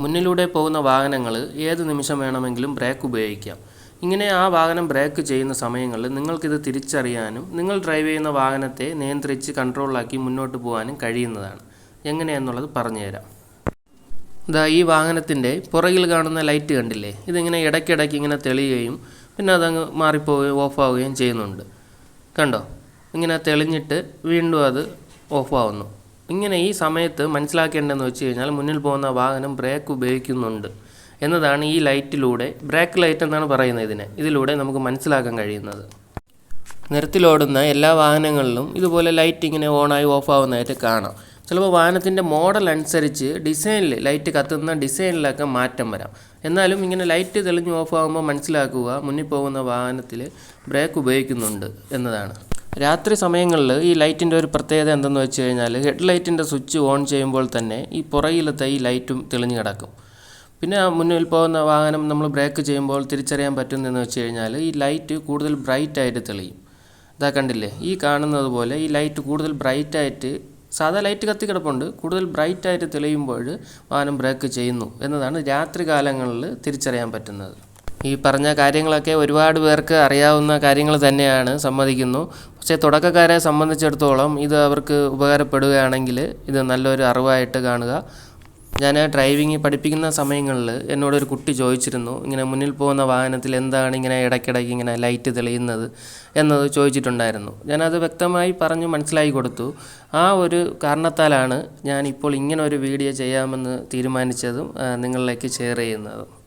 മുന്നിലൂടെ പോകുന്ന വാഹനങ്ങൾ ഏത് നിമിഷം വേണമെങ്കിലും ബ്രേക്ക് ഉപയോഗിക്കാം. ഇങ്ങനെ ആ വാഹനം ബ്രേക്ക് ചെയ്യുന്ന സമയങ്ങളിൽ നിങ്ങൾക്കിത് തിരിച്ചറിയാനും നിങ്ങൾ ഡ്രൈവ് ചെയ്യുന്ന വാഹനത്തെ നിയന്ത്രിച്ച് കൺട്രോളിലാക്കി മുന്നോട്ട് പോകാനും കഴിയുന്നതാണ്. എങ്ങനെയെന്നുള്ളത് പറഞ്ഞുതരാം. ഇതാ ഈ വാഹനത്തിന്റെ പുറകിൽ കാണുന്ന ലൈറ്റ് കണ്ടില്ലേ? ഇതിങ്ങനെ ഇടയ്ക്കിടയ്ക്ക് ഇങ്ങനെ തെളിയുകയും പിന്നെ അതങ്ങ് മാറിപ്പോവുകയും ഓഫാവുകയും ചെയ്യുന്നുണ്ട്. കണ്ടോ? ഇങ്ങനെ തെളിഞ്ഞിട്ട് വീണ്ടും അത് ഓഫാവുന്നു ഇങ്ങനെ ഈ സമയത്ത് മനസ്സിലാക്കേണ്ടതെന്ന് വെച്ച് കഴിഞ്ഞാൽ മുന്നിൽ പോകുന്ന വാഹനം ബ്രേക്ക് ഉപയോഗിക്കുന്നുണ്ട് എന്നതാണ് ഈ ലൈറ്റിലൂടെ ബ്രേക്ക് ലൈറ്റ് എന്നാണ് പറയുന്നത് ഇതിനെ. ഇതിലൂടെ നമുക്ക് മനസ്സിലാക്കാൻ കഴിയുന്നത്. നിരത്തിലോടുന്ന എല്ലാ വാഹനങ്ങളിലും ഇതുപോലെ ലൈറ്റ് ഇങ്ങനെ ഓണായി ഓഫ് ആവുന്നതായിട്ട് കാണാം. ചിലപ്പോൾ വാഹനത്തിന്റെ മോഡൽ അനുസരിച്ച് ഡിസൈനിൽ ലൈറ്റ് കത്തുന്ന ഡിസൈനിലൊക്കെ മാറ്റം വരാം. എന്നാലും ഇങ്ങനെ ലൈറ്റ് തെളിഞ്ഞ് ഓഫ് ആകുമ്പോൾ മനസ്സിലാക്കുക മുന്നിൽ പോകുന്ന വാഹനത്തിൽ ബ്രേക്ക് ഉപയോഗിക്കുന്നുണ്ട് എന്നതാണ്. രാത്രി സമയങ്ങളിൽ ഈ ലൈറ്റിന്റെ ഒരു പ്രത്യേകത എന്തെന്ന് വെച്ച് കഴിഞ്ഞാൽ ഹെഡ് ലൈറ്റിന്റെ സ്വിച്ച് ഓൺ ചെയ്യുമ്പോൾ തന്നെ ഈ പുറകിലത്തെ ഈ ലൈറ്റും തെളിഞ്ഞു കിടക്കും. പിന്നെ മുന്നിൽ പോകുന്ന വാഹനം നമ്മൾ ബ്രേക്ക് ചെയ്യുമ്പോൾ തിരിച്ചറിയാൻ പറ്റുന്നതെന്ന് വെച്ച് കഴിഞ്ഞാൽ ഈ ലൈറ്റ് കൂടുതൽ ബ്രൈറ്റ് ആയിട്ട് തെളിയും. ഇതാ കണ്ടില്ലേ? ഈ കാണുന്നത് പോലെ ഈ ലൈറ്റ് കൂടുതൽ ബ്രൈറ്റ് ആയിട്ട് സാധാ ലൈറ്റ് കത്തി കിടപ്പുണ്ട്. കൂടുതൽ ബ്രൈറ്റ് ആയിട്ട് തെളിയുമ്പോൾ വാഹനം ബ്രേക്ക് ചെയ്യുന്നു എന്നതാണ് രാത്രി കാലങ്ങളിൽ തിരിച്ചറിയാൻ പറ്റുന്നത്. ഈ പറഞ്ഞ കാര്യങ്ങളൊക്കെ ഒരുപാട് പേർക്ക് അറിയാവുന്ന കാര്യങ്ങൾ തന്നെയാണ് സമ്മതിക്കുന്നു. പക്ഷേ തുടക്കക്കാരെ സംബന്ധിച്ചിടത്തോളം ഇത് അവർക്ക് ഉപകാരപ്പെടുകയാണെങ്കിൽ ഇത് നല്ലൊരു അറിവായിട്ട് കാണുക. ഞാൻ ഡ്രൈവിംഗ് പഠിപ്പിക്കുന്ന സമയങ്ങളിൽ എന്നോടൊരു കുട്ടി ചോദിച്ചിരുന്നു ഇങ്ങനെ മുന്നിൽ പോകുന്ന വാഹനത്തിൽ എന്താണ് ഇങ്ങനെ ഇടയ്ക്കിടയ്ക്ക് ഇങ്ങനെ ലൈറ്റ് തെളിയുന്നത്? എന്നത് ചോദിച്ചിട്ടുണ്ടായിരുന്നു. ഞാനത് വ്യക്തമായി പറഞ്ഞു മനസ്സിലാക്കി കൊടുത്തു. ആ ഒരു കാരണത്താലാണ് ഞാൻ ഇപ്പോൾ ഇങ്ങനെ ഒരു വീഡിയോ ചെയ്യാമെന്ന് തീരുമാനിച്ചതും നിങ്ങളിലേക്ക് ഷെയർ ചെയ്യുന്നതും.